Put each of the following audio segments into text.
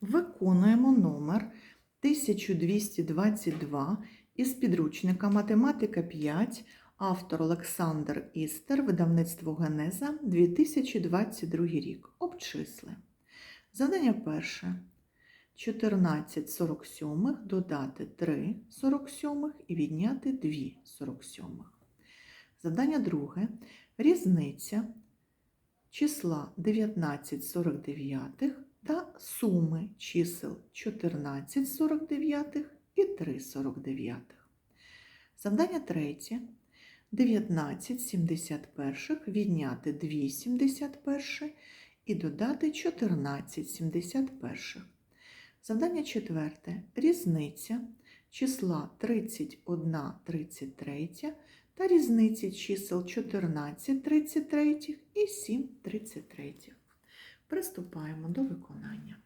Виконуємо номер 1222 із підручника Математика 5, автор Олександр Істер, видавництво Генеза, 2022 рік. Обчисли. Завдання перше. 14 47 додати 3 47 і відняти 2 47. Завдання друге. Різниця числа 19 49 та суми чисел 14 49 і 3 49. Завдання третє. 19 71 відняти 2 71 і додати 14 71. Завдання четверте. Різниця числа 31 33 та різниці чисел 14 33 і 7 33. Приступаємо до виконання.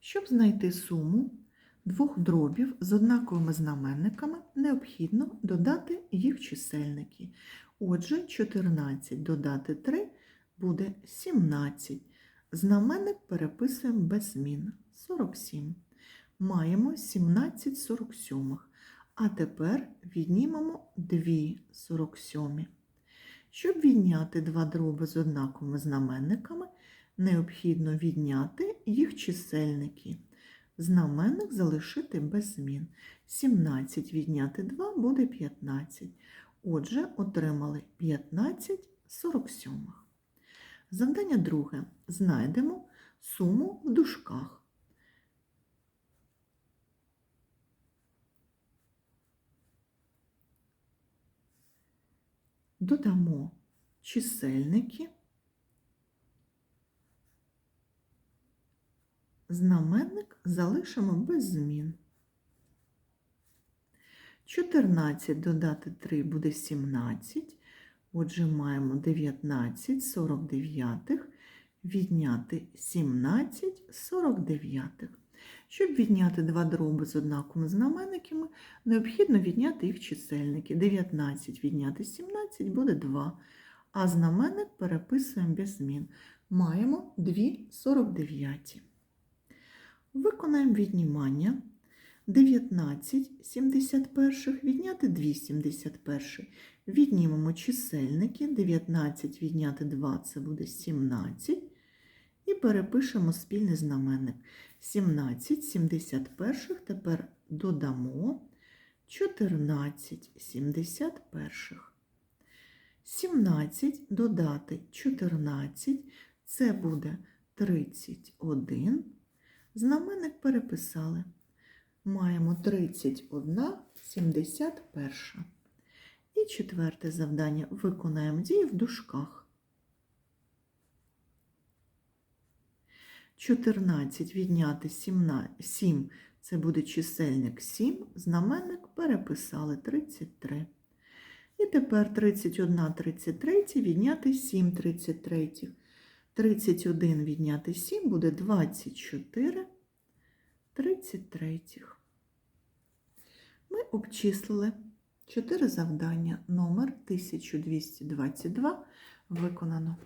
Щоб знайти суму двох дробів з однаковими знаменниками, необхідно додати їх чисельники. Отже, 14 додати 3 буде 17. Знаменник переписуємо без змін 47. Маємо 17 47. А тепер віднімемо 2 47. Щоб відняти два дроби з однаковими знаменниками, необхідно відняти їх чисельники. Знаменник залишити без змін. 17 відняти 2 буде 15. Отже, отримали 15 47. Завдання друге. Знайдемо суму в дужках. Додамо чисельники, знаменник залишимо без змін. 14 додати 3 буде 17. Отже, маємо 19 49, відняти 17 49. Щоб відняти два дроби з однаковими знаменниками, необхідно відняти їх чисельники. 19 відняти 17 буде 2, а знаменник переписуємо без змін. Маємо 2 49. Виконаємо віднімання. 19 71 відняти 2 71. Віднімемо чисельники. 19 відняти 2 це буде 17. І перепишемо спільний знаменник. 17 71 тепер додамо 14 71. 17 додати 14 це буде 31. Знаменник переписали. Маємо 31 71. І четверте завдання виконаємо дії в дужках. 14 відняти 7 це буде чисельник 7, знаменник переписали 33. І тепер 31 33 відняти 7 33. 31 відняти 7 буде 24 33. Ми обчислили 4 завдання. Номер 1222 виконано.